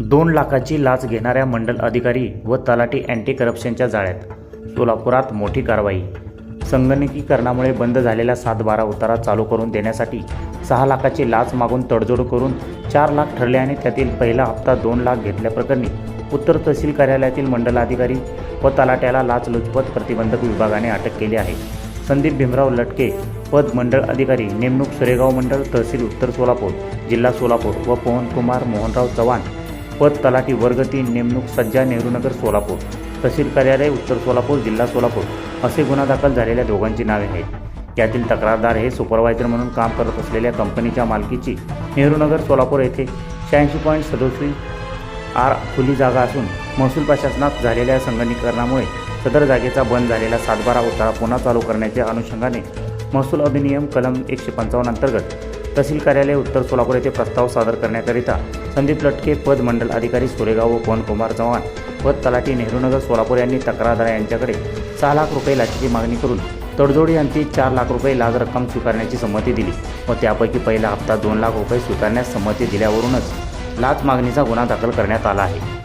दोन लाखाची लाच घेणाऱ्या मंडल अधिकारी व तलाठी अँटी करप्शनच्या जाळ्यात. सोलापुरात मोठी कारवाई. संगणकीकरणामुळे बंद झालेला सात बारा उतारा चालू करून देण्यासाठी सहा लाखाची लाच मागून तडजोड करून चार लाख ठरले आणि त्यातील पहिला हप्ता दोन लाख घेतल्याप्रकरणी उत्तर तहसील कार्यालयातील मंडलाधिकारी व तलाट्याला लाचलुचपत प्रतिबंधक विभागाने अटक केली आहे. संदीप भीमराव लटके पद मंडळ अधिकारी नेमणूक सुरेगाव मंडळ तहसील उत्तर सोलापूर जिल्हा सोलापूर व पवनकुमार मोहनराव चव्हाण पद तलाठी वर्ग तीन नेमणूक सज्जा नेहरूनगर सोलापूर. तहसील कार्यालय उत्तर सोलापूर जिल्हा सोलापूर. असे गुन्हा दाखल झालेल्या दोघांची नावे आहेत. यातील तक्रारदार हे सुपरवायझर म्हणून काम करत असलेल्या कंपनीच्या मालकीची नेहरूनगर सोलापूर येथे शहाऐंशी पॉईंट सदोतीस आर खुली जागा असून महसूल प्रशासनात झालेल्या संगणीकरणामुळे सदर जागेचा बंद झालेला सातबारा उतारा पुन्हा चालू करण्याच्या अनुषंगाने महसूल अधिनियम कलम एकशे पंचावन्न अंतर्गत तहसील कार्यालय उत्तर सोलापूर येथे प्रस्ताव सादर करण्याकरिता संदीप लटके पद मंडल अधिकारी सोरेगाव व पवनकुमार चव्हाण पद तलाठी नेहरूनगर सोलापूर यांनी तक्रारदार यांच्याकडे सहा लाख रुपये लाचेची मागणी करून तडजोडी यांची चार लाख रुपये लाच रक्कम स्वीकारण्याची संमती दिली व त्यापैकी पहिला हप्ता दोन लाख रुपये स्वीकारण्यास संमती दिल्यावरूनच लाच मागणीचा गुन्हा दाखल करण्यात आला आहे.